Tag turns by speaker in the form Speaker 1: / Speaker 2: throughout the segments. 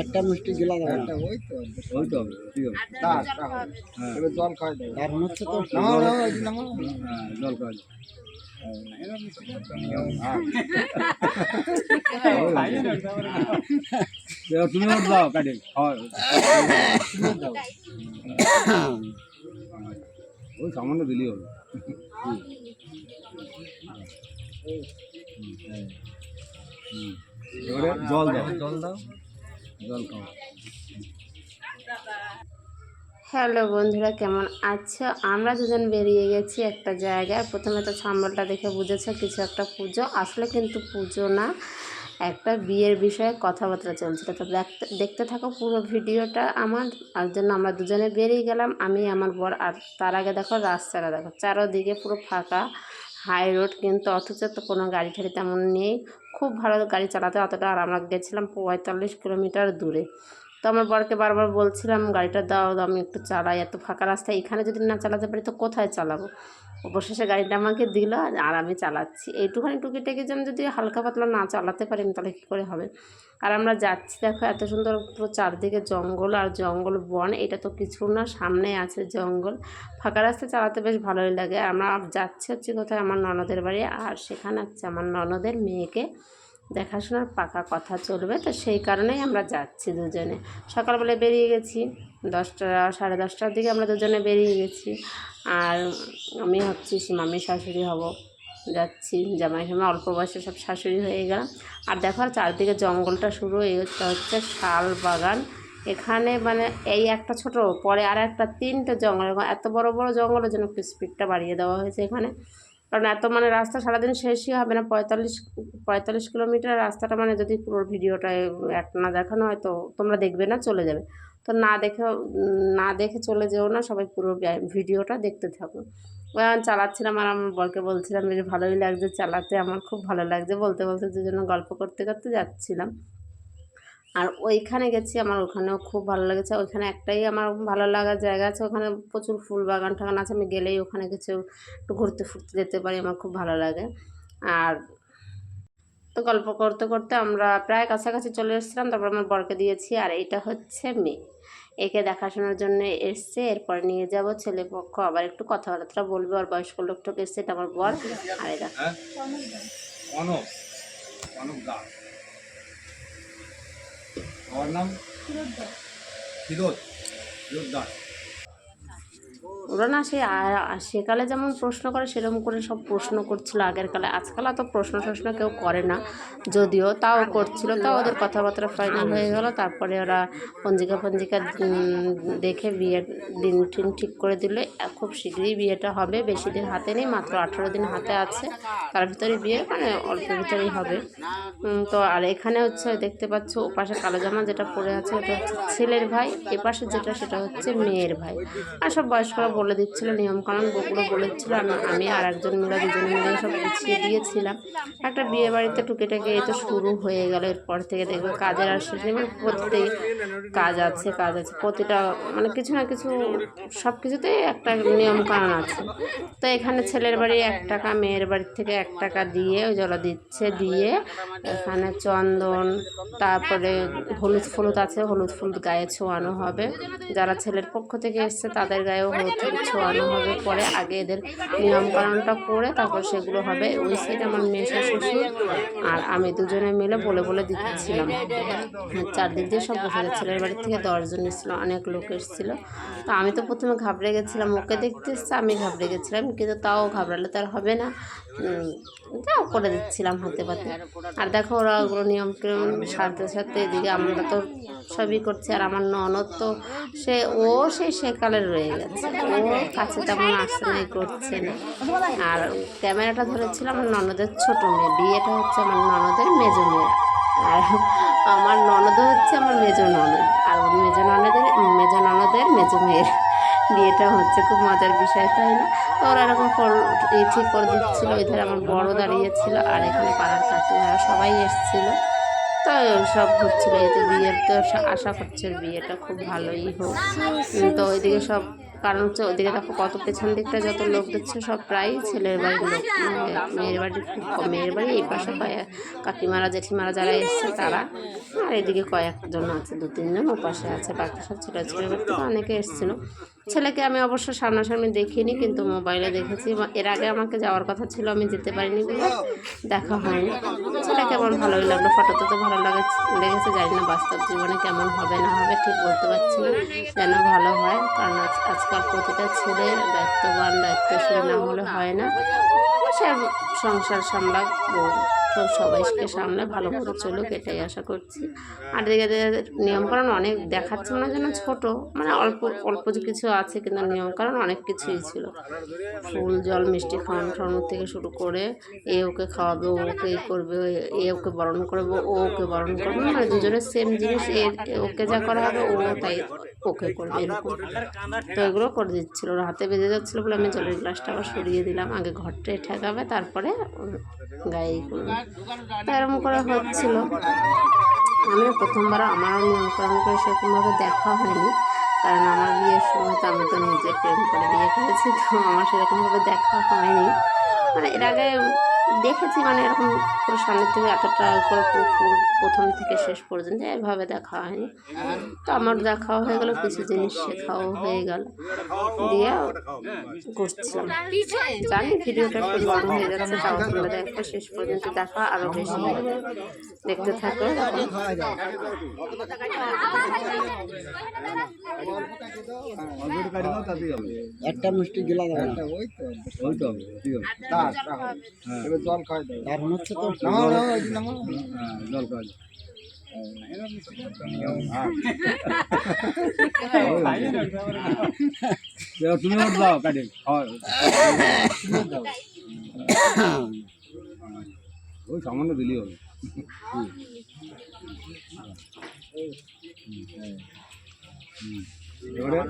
Speaker 1: একটা মিষ্টি গিলা দেবে না।
Speaker 2: ওই তো হবে ঠিক হবে হ্যাঁ।
Speaker 1: জল খাই দেবে। এখন হচ্ছে তো।
Speaker 2: হ্যাঁ জল খাওয়া। এবার তুমি ওর দাও কাটে ওই সামান্য দিলেই হবে। হুম। এবারে জল দাও। জল দাও। জল খাও।
Speaker 3: হ্যালো বন্ধুরা কেমন আছো? আমরা দুজন বেরিয়ে গেছি একটা জায়গায়। প্রথমে তো সাম্বলটা দেখে বুঝেছ কিছু একটা পুজো। আসলে কিন্তু পুজো না একটা বিয়ের বিষয়ে কথাবার্তা চলছিল। তো দেখতে দেখতে থাকো পুরো ভিডিওটা আমার। আর জন্য আমরা দুজনে বেরিয়ে গেলাম। আমি আমার বর আর তার আগে দেখো রাস্তাটা দেখো। চারোদিকে পুরো ফাঁকা। হাই রোড কিন্তু অথচ তো কোনো গাড়ি ঠাড়ি তেমন নেই। খুব ভালো গাড়ি চালাতে অতটা আর আমরা গেছিলাম পঁয়তাল্লিশ কিলোমিটার দূরে। তো আমার বরকে বারবার বলছিলাম, গাড়িটা দাও আমি একটু চালাই। এত ফাঁকা রাস্তায় এখানে যদি না চালাতে পারি তো কোথায় চালাবো? অবশেষে গাড়িটা আমাকে দিল আর আমি চালাচ্ছি। এইটুখানি টুকিটাকি যেন যদি হালকা পাতলা না চালাতে পারি তাহলে কী করে হবে? আর আমরা যাচ্ছি দেখো এত সুন্দর পুরো চারদিকে জঙ্গল আর জঙ্গল বন, এটা তো কিছু না সামনে আছে জঙ্গল। ফাঁকা রাস্তা চালাতে বেশ ভালোই লাগে। আমরা যাচ্ছি হচ্ছে কোথায়? আমার ননদের বাড়ি আর সেখানে হচ্ছে আমার ননদের মেয়েকে দেখাশোনার পাকা কথা চলবে, তো সেই কারণেই আমরা যাচ্ছি দুজনে। সকালবেলা বেরিয়ে গেছি, দশটা, সাড়ে দশটার দিকে আমরা দুজনে বেরিয়ে গেছি। আর আমি হচ্ছি মামি শাশুড়ি হব, যাচ্ছি, জামাই সময় অল্প বয়সে সব শাশুড়ি হয়ে গেলাম। আর দেখো চারদিকে জঙ্গলটা শুরু এটা হচ্ছে শাল বাগান। এখানে মানে এই একটা ছোট, পরে আর একটা তিনটে জঙ্গল এত বড় বড় জঙ্গলের জন্য স্পিডটা বাড়িয়ে দেওয়া হয়েছে এখানে। কারণ এত মানে রাস্তা সারাদিন শেষই হবে না, পঁয়তাল্লিশ পঁয়তাল্লিশ কিলোমিটার রাস্তাটা মানে যদি পুরো ভিডিওটা এক না দেখানো হয় তো তোমরা দেখবে না, চলে যাবে। তো না দেখে না দেখে চলে যেও না, সবাই পুরো ভিডিওটা দেখতে থাকো। চালাচ্ছিলাম আর আমার বরকে বলছিলাম বেশ ভালোই লাগছে, চালাতে আমার খুব ভালো লাগছে। বলতে বলতে দুজনে গল্প করতে করতে যাচ্ছিলাম। আর ওইখানে গেছি আমার ওখানেও খুব ভালো লেগেছে। ওইখানে একটাই আমার ভালো লাগার জায়গা আছে, ওখানে প্রচুর ফুল বাগান টাগান আছে। আমি গেলেই ওখানে কিছু একটু ঘুরতে ফুরতে যেতে পারি, আমার খুব ভালো লাগে। আর তো গল্প করতে করতে আমরা প্রায় কাছাকাছি চলে এসেছিলাম, তারপর আমার বরকে দিয়েছি। আর এটা হচ্ছে মেয়ে। একে দেখাশোনার জন্য এসছে, এরপরে নিয়ে যাব। ছেলে পক্ষ আবার একটু কথাবার্তা বলবে, আর বয়স্ক লোকটোক এসছে, এটা আমার বর। আর এটা
Speaker 2: দাস আমার নাম ফিরোজ ফিরোজ দাস।
Speaker 3: ওরা না আ- সেকালে যেমন প্রশ্ন করে, সেরকম করে সব প্রশ্ন করছিল আগের কালে। আজকাল অত প্রশ্ন টশ্ন কেউ করে না। যদিও তাও করছিল, তাও ওদের কথাবার্তা ফাইনাল হয়ে গেল। তারপরে ওরা পঞ্জিকা পঞ্জিকা দেখে বিয়ের দিন টিন ঠিক করে দিলে, খুব শীঘ্রই বিয়েটা হবে। বেশি দিন হাতে নেই, মাত্র আঠেরো দিন হাতে আছে। তার ভিতরে বিয়ে মানে অল্প ভিতরেই হবে। তো আর এখানে হচ্ছে, দেখতে পাচ্ছ, ওপাশে কালো জামা যেটা পরে আছে, ওটা হচ্ছে ছেলের ভাই। এপাশে যেটা, সেটা হচ্ছে মেয়ের ভাই। আর সব বয়স্করা বলে দিচ্ছিল, নিয়মকানুন বকুলো বলে দিচ্ছিল আমি- আর একজন মিলে, দুজনে মিলে সব গুছিয়ে দিয়েছিলাম। একটা বিয়ে বাড়িতে টুকিটাকি এই তো শুরু হয়ে গেল, এরপর থেকে দেখবে কাজের আর শেষ মানে প্রতিটাই কাজ আছে কাজ আছে, প্রতিটা মানে কিছু না কিছু সব কিছুতেই একটা নিয়ম কানুন আছে। তো এখানে ছেলের বাড়ি এক টাকা, মেয়ের বাড়ির থেকে এক টাকা দিয়ে ওই জল দিচ্ছে, দিয়ে এখানে চন্দন, তারপরে হলুদ ফলুদ আছে, হলুদ ফুল গায়ে ছোঁয়ানো হবে। যারা ছেলের পক্ষ থেকে এসছে, তাদের গায়েও হলুদ ছোঁয়ানো হবে পরে আগে এদের নিয়মকানুনটা করে তারপর সেগুলো হবে। ওই সাইডে আমার মেয়ে শ্বশুর আর আমি দুজনে মিলে বলে বলে দিচ্ছিলাম। চারদিক দিয়ে সব বসে। ছেলের বাড়ির থেকে দশজন এসেছিল, অনেক লোক এসেছিল। তো আমি তো প্রথমে ঘাবড়ে গেছিলাম, ওকে দেখতে এসছে, আমি ঘাবড়ে গেছিলাম, কিন্তু তাও ঘাবড়ালে তো আর হবে না। যাও করে দিচ্ছিলাম হাতে পাতে। আর দেখো ওরা ওগুলো নিয়ম কিরম সারতে সারতে এদিকে আমরা তো সবই করছি, আর আমার ননদ তো সে, ও সেই সেকালে রয়ে গেছে। ও কাছে তেমন আসছে না। এই করছে না। আর ক্যামেরাটা ধরেছিলাম আমার ননদের ছোট মেয়ে বিয়েটা হচ্ছে আমার ননদের মেজো মেয়ে। আর আমার ননদও হচ্ছে আমার মেজো ননদ। আর মেজো ননদের মেজো ননদের মেজো মেয়ের বিয়েটা হচ্ছে খুব মজার বিষয় তাই না? তো ওরা এরকম ফল এই ঠিক করে দিচ্ছিল ওই ধারে আমার বড় দাঁড়িয়েছিল আর এখানে পাড়ার কাছে কাকিমারা সবাই এসেছিল। তো সব হচ্ছিল এই তো বিয়ের তো আশা- করছে বিয়েটা খুব ভালোই হোক। তো ওইদিকে সব কারণ হচ্ছে ওদিকে দেখো কত পেছন দিকটা যত লোক দিচ্ছে সব প্রায় ছেলের বাড়ির লোক। মেয়ের বাড়ির খুব মেয়ের বাড়ি এই পাশে কয়েক কাকিমারা, জেঠিমারা যারা এসছে তারা। আর এদিকে কয়েকজন আছে দু তিনজন ও পাশে আছে, বাকি সব ছেলে ছেলের বাড়িতে অনেকে এসেছিল। ছেলেকে আমি অবশ্য সামনাসামনি দেখিনি, কিন্তু মোবাইলে দেখেছি। এর আগে আমাকে যাওয়ার কথা ছিল, আমি যেতে পারিনি বলে দেখা হয়নি। ছেলে কেমন ভালোই লাগল? ফটোতে তো ভালো লাগেছে, লেগেছে, জানি না বাস্তব জীবনে কেমন হবে, না হবে, ঠিক বলতে পারছি না। যেন ভালো হয়, কারণ আজ- আজকাল প্রতিটা ছেলে দায়িত্ববান, দায়িত্বশীল না হলে হয় না। সে সংসার সামলাক সব সবাইকে সামলে ভালো করে চলুক এটাই আশা করছি। আর দিকে নিয়মকানুন অনেক দেখাচ্ছে না যেন ছোট মানে অল্প অল্প কিছু আছে কিন্তু নিয়মকানুন অনেক কিছুই ছিল। ফুল জল মিষ্টি খাওয়ানো খাওয়ানোর থেকে শুরু করে এ ওকে খাওয়াবে ও ওকে এই করবে এ ওকে বরণ করবে ও ওকে বরণ করবে মানে দুজনের সেম জিনিস এ ওকে যা করা হবে ও তাই। ওকে করবে এরকম তো এগুলো করে দিচ্ছিল। ওর হাতে বেজে যাচ্ছিল বলে আমি জলের গ্লাসটা আবার সরিয়ে দিলাম। আগে ঘরটায় ঠেকাবে তারপরে ওর গায়ে করবে তো এরকম করে হচ্ছিল। আমি প্রথমবার আমারও নিয়মকরণ করে সেরকমভাবে দেখা হয়নি। কারণ আমার বিয়ের সময় তো আমি তো নিজে প্রেম করে বিয়ে করেছি তো আমার সেরকমভাবে দেখা হয়নি। মানে এর আগে দেখেছি মানে এরকম পুরো সামনের থেকে এতটা করে পুরো ফুল প্রথম থেকে শেষ পর্যন্ত এভাবে দেখা হয়নি। তো আমার দেখাও হয়ে গেল কিছু জিনিস শেখাও হয়ে গেল। দিয়ে করছিলাম। জানি ভিডিওটা একটু বড় হয়ে যাচ্ছে তাও তোমরা দেখো শেষ পর্যন্ত দেখা আরও বেশি দেখতে থাকো।
Speaker 1: একটা মিষ্টি গিলা যাবে না
Speaker 2: ওই তো।
Speaker 1: জল দাও দারুণ হচ্ছে তো
Speaker 2: জল খাওয়া যাবে। তুমি ওর দাও কাটি খাওয়া ওই সামান্য দিলেই হবে।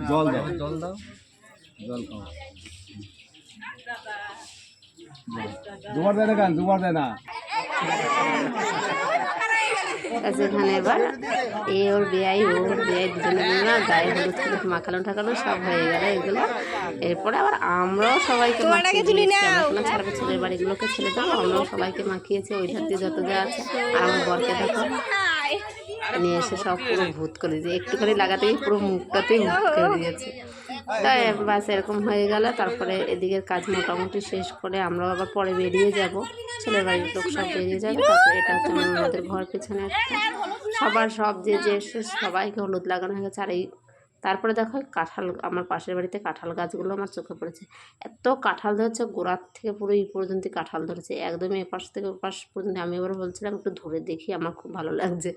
Speaker 2: জল দাও জল দাও। জল খাও দুবার দেয় না কেন দুবার দেয় না।
Speaker 3: এখানে এবার এ ওর বেয়াই ও ওর বেয়াই দুজনে মিলে না গায়ে হলুদ হলুদ মাখানো ঠাকানো সব হয়ে গেল এগুলো। এরপরে আবার আমরাও সবাইকে মাখিয়ে ছাড়বে ছেলের বাড়িগুলোকে ছেলে দেবো আমরাও সবাইকে মাখিয়েছি ওই ধার দিয়ে যত যা আছে। আর আমার বরকে দেখো নিয়ে এসে সব পুরো ভূত করে দিয়েছে। একটুখানি লাগাতেই পুরো মুখটাতেই ভূত করে দিয়েছে। তাই বাস এরকম হয়ে গেল। তারপরে এদিকের কাজ মোটামুটি শেষ করে আমরাও আবার পরে বেরিয়ে যাব। ছেলের বাড়ির লোক সব বেরিয়ে যাবে। তারপরে এটা হচ্ছে আমাদের ঘর পেছনে একটা। সবার সব যে যে সবাইকে হলুদ লাগানো হয়ে গেছে। আর এই তারপরে দেখো কাঁঠাল, আমার পাশের বাড়িতে কাঁঠাল গাছগুলো আমার চোখে পড়েছে। এত কাঁঠাল ধরেছে, গোড়ার থেকে পুরো এই পর্যন্ত কাঁঠাল ধরেছে। একদমই এপাশ থেকে ওপাশ পর্যন্ত। আমি এবার বলছিলাম, একটু ধরে দেখি, আমার খুব ভালো লাগছে।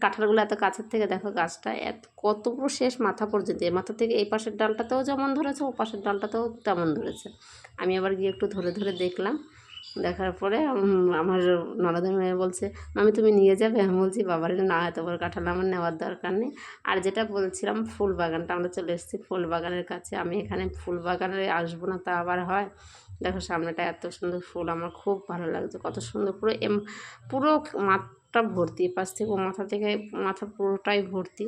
Speaker 3: কাঁঠালগুলো এত কাছের থেকে দেখো গাছটা, এত, কত পুরো শেষ মাথা পর্যন্ত। এ মাথা থেকে এই পাশের ডালটাতেও যেমন ধরেছে, ও পাশের ডালটাতেও তেমন ধরেছে। আমি আবার গিয়ে একটু ধরে ধরে দেখলাম। দেখার পরে আমার ননদের মেয়ে বলছে, মামি, তুমি নিয়ে যাবে? আমি বলছি, বাবার, না, এত বড় কাঁঠাল আমার নেওয়ার দরকার নেই। আর যেটা বলছিলাম ফুল বাগানটা আমরা চলে এসেছি ফুল বাগানের কাছে। আমি এখানে ফুল বাগানে আসব না, তা আবার হয়? দেখো, সামনেটা এত সুন্দর ফুল, আমার খুব ভালো লাগছে, কত সুন্দর, পুরো এম, পুরো মাঠটা ভর্তি পাশ থেকে মাথা থেকে, মাথা পুরোটাই ভর্তি।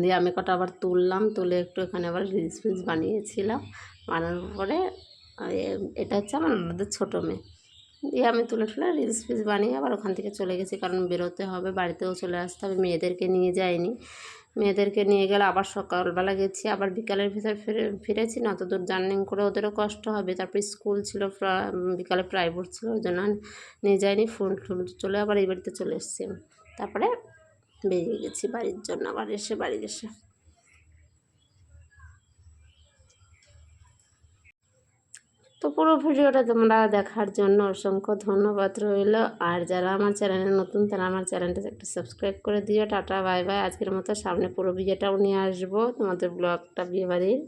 Speaker 3: দিয়ে আমি কটা আবার তুললাম, তুলে একটু এখানে আবার রিলস ফিলস বানিয়েছিলাম, বানানোর পরে এটা হচ্ছে আমার আমাদের ছোটো মেয়ে। দিয়ে আমি তুলে তুলে রিলস ফিলস বানিয়ে আবার ওখান থেকে চলে গেছি, কারণ বেরোতে হবে, বাড়িতেও চলে আসতে হবে। মেয়েদেরকে নিয়ে যাইনি। মেয়েদেরকে নিয়ে গেলে আবার সকালবেলা গেছি, আবার বিকালের ভিতরে ফিরে, ফিরেছি, না তো দূর জার্নিং করে ওদেরও কষ্ট হবে। তারপর স্কুল ছিল বিকালে প্রাইভেট ছিল, ওই জন্য নিয়ে যাইনি, ফোন টোন চলে আবার এই বাড়িতে চলে এসেছি। তারপরে বেরিয়ে গেছি বাড়ির জন্য, আবার এসে বাড়ি এসে তো পুরো ভিডিওটা তোমরা দেখার জন্য অসংখ্য ধন্যবাদ রইল। আর যারা আমার চ্যানেলে নতুন, তারা আমার চ্যানেলটা একটু সাবস্ক্রাইব করে দিও। Tata, bye bye. আজকের মতো সামনে পুরো বিয়েটাও নিয়ে আসব তোমাদের ব্লগটা বিয়ে বাড়ির।